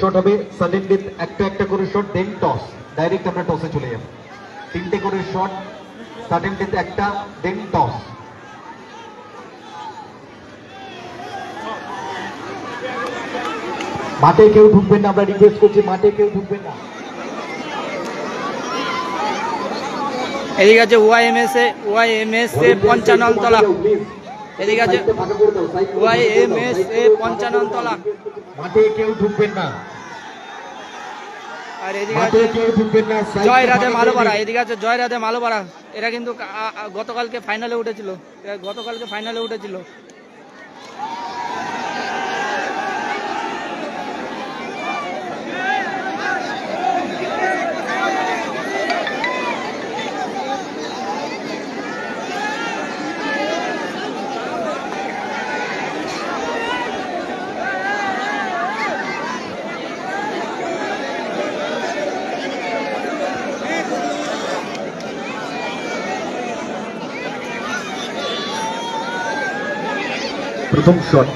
Shot হবে। Sudden death একটা একটা করে শট দেন টস ডাইরেক্ট আমরা টসে চলে যাব। তিনটে করে শট সাডেন ডেথ একটা দেন টস মাঠে কেউ ঢুকবেন না আমরা রিকোয়েস্ট করছি মাঠে কেউ ঢুকবেন না। এদিকে আছে ওয়াইএমএস এ ওয়াইএমএস এ পঞ্চান্ন তলা। এদিকে আছে ওয়াইএমএস এ পঞ্চান্ন তলা মাঠে কেউ ঢুকবেন না। আর এদিকে আছে জয় রাধে মালোপাড়া এদিকে আছে জয় রাধে মালোপাড়া এরা কিন্তু গতকালকে ফাইনালে উঠেছিল। গতকালকে ফাইনালে উঠেছিল। প্রথম শট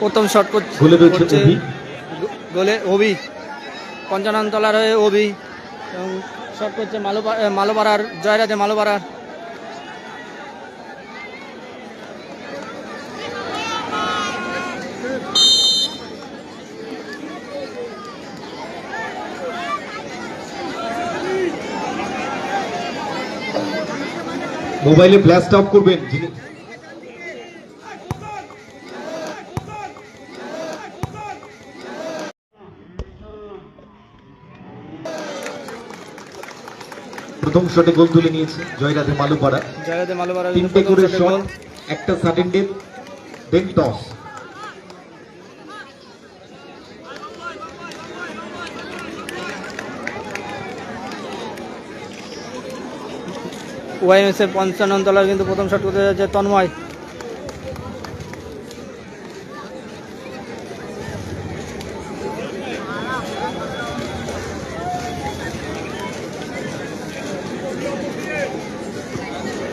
প্রথম শট করছে গোলে অভি। পঞ্চাননতলার হয়ে অভি। এবং শট করছে মালোপা- মালোপাড়ার জয়রাজে মালোপাড়ার মোবাইলে ব্লাস্ট অফ করবেন। যিনি প্রথম শটে গোল তুলে নিয়েছে জয়রাধে মালুপাড়া। জয়রাধে মালুপাড়া তিনটে করে শট একটা sudden death then toss YMS এর পঞ্চান্ন তলার কিন্তু প্রথম শট করতে যাচ্ছে তন্ময়।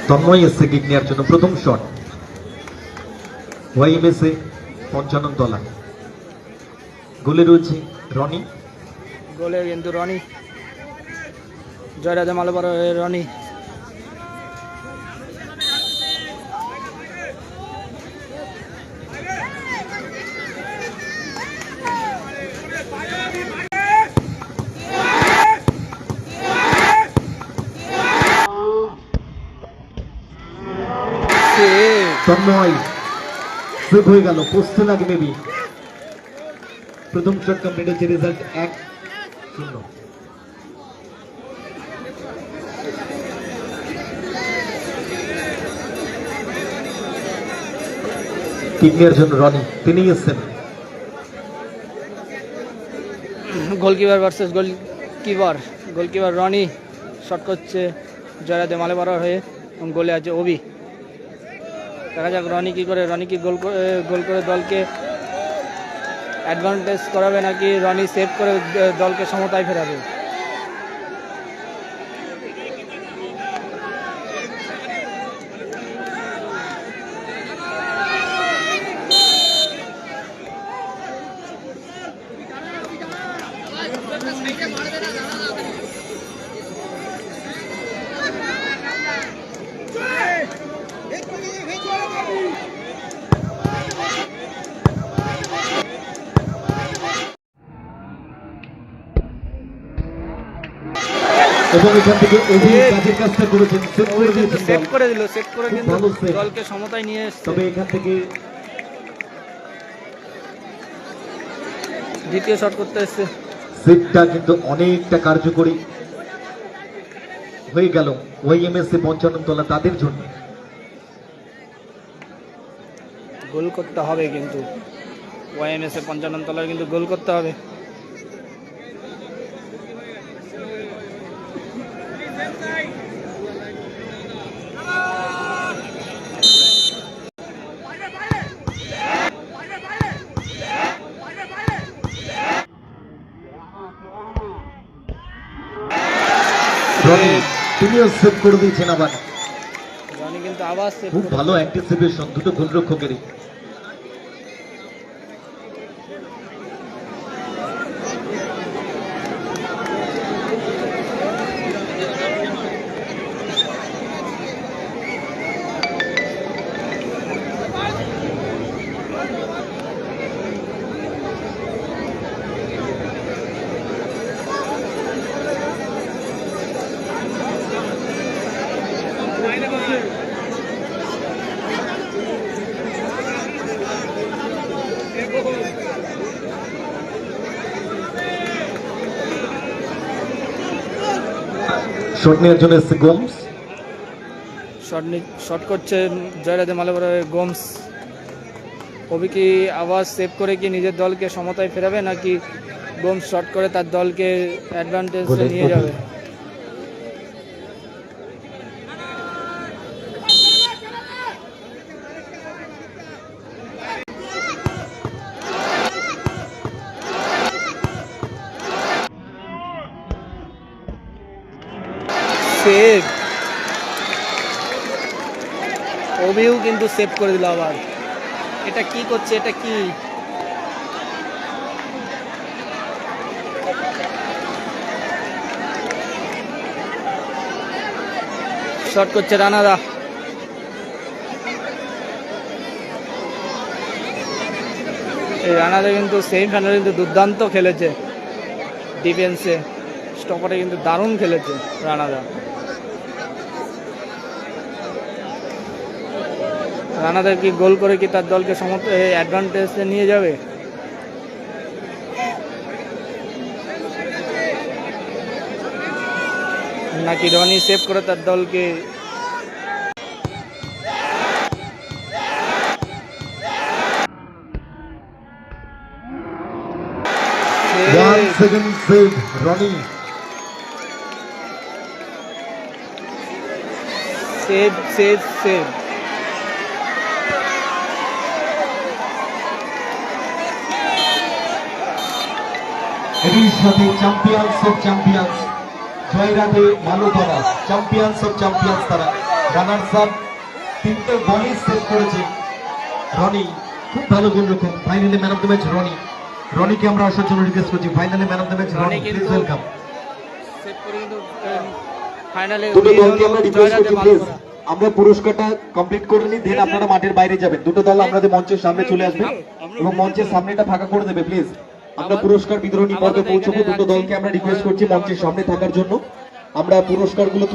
তন্ময় এসছে কিক নেওয়ার জন্য প্রথম শট ওয়াইএমএস এ পঞ্চান্ন তলা গোলে রয়েছে রনি। গোলে কিন্তু রনি। জয় রাধে মালোপাড়ার রনি। তন্ময় সেভ হয়ে গেল পোস্টে লাগে মেবি প্রথম শট কমপ্লিট হচ্ছে রেজাল্ট এক শূন্য। কিডনির জন্য রনি তিনি এসছেন। Goalkeeper versus goalkeeper goalkeeper Rony shot করছে জয়রাদে মালেপাড়ার হয়ে এবং গোলে আছে ওবি দেখা যাক রনি কী করে, রনি কি গোল করে গোল করে দলকে অ্যাডভান্টেজ করাবে নাকি রনি সেভ করে দলকে সমতায় ফেরাবে? এবং এখান থেকে কাজের কাজটা করেছেন সেভ করে দিল। সেভ করে কিন্তু দলকে সমতায় নিয়ে এসছে। তবে এখান থেকে দ্বিতীয় শট করতে এসছে। সেটটা কিন্তু অনেকটা কার্যকরী হয়ে গেল ওয়াইএমএস এ পঞ্চান্ন তলা তাদের জন্য। গোল করতে হবে কিন্তু। ওয়াইএমএস এ পঞ্চান্ন তলার কিন্তু গোল করতে হবে। তিনিও সেভ করে দিয়েছেন আবার। রনি কিন্তু আবার খুব ভালো অ্যান্টিসিপেশন দুটো গোলরক্ষকেরই। শট নেওয়ার জন্য এসছে গোমস শট শট করছে জয়রাজে মালাবরের গোমস কবি কি আবার সেভ করে কি নিজের দলকে সমতায় ফেরাবে নাকি গোমস শট করে তার দলকে অ্যাডভান্টেজ নিয়ে যাবে? সেভ। অবিও কিন্তু সেভ করে দিল আবার। এটা কি করছে, এটা কি? শট করছে রানাদা। এই রানাদা কিন্তু সেমিফাইনালে কিন্তু দুর্দান্ত খেলেছে। ডিফেন্সে স্টপারে কিন্তু দারুণ খেলেছে রানাদা। রানাদের কি গোল করে কি তার দলকে সমর্থ অ্যাডভান্টেজে নিয়ে যাবে? নাকি রনি সেভ করে তার দলকে? সেভ সেভ সেভ এটির সাথে champions of champions Joy Radhe Malopara champions of champions তারা। রানার্স আপ তিনটে বলই সেভ করেছে রনি। খুব ভালো গোলরক্ষক finally man of the match Rony. রনিকে আমরা আসার জন্য রিকোয়েস্ট করছি। Finally man of the match Rony please welcome save করে কিন্তু ফাইনালে দুটো দলকে আমরা রিকোয়েস্ট করছি প্লিজ আমরা পুরস্কারটা কমপ্লিট করে নিই দেন আপনারা মাঠের বাইরে যাবেন। দুটো দল আপনাদের মঞ্চের সামনে চলে আসবে এবং মঞ্চের সামনেটা ফাঁকা করে দেবে প্লিজ আমরা পুরস্কার বিতরণী পর্বে পৌঁছবো দুটো দলকে আমরা রিকোয়েস্ট করছি মঞ্চের সামনে থাকার জন্য। আমরা পুরস্কারগুলো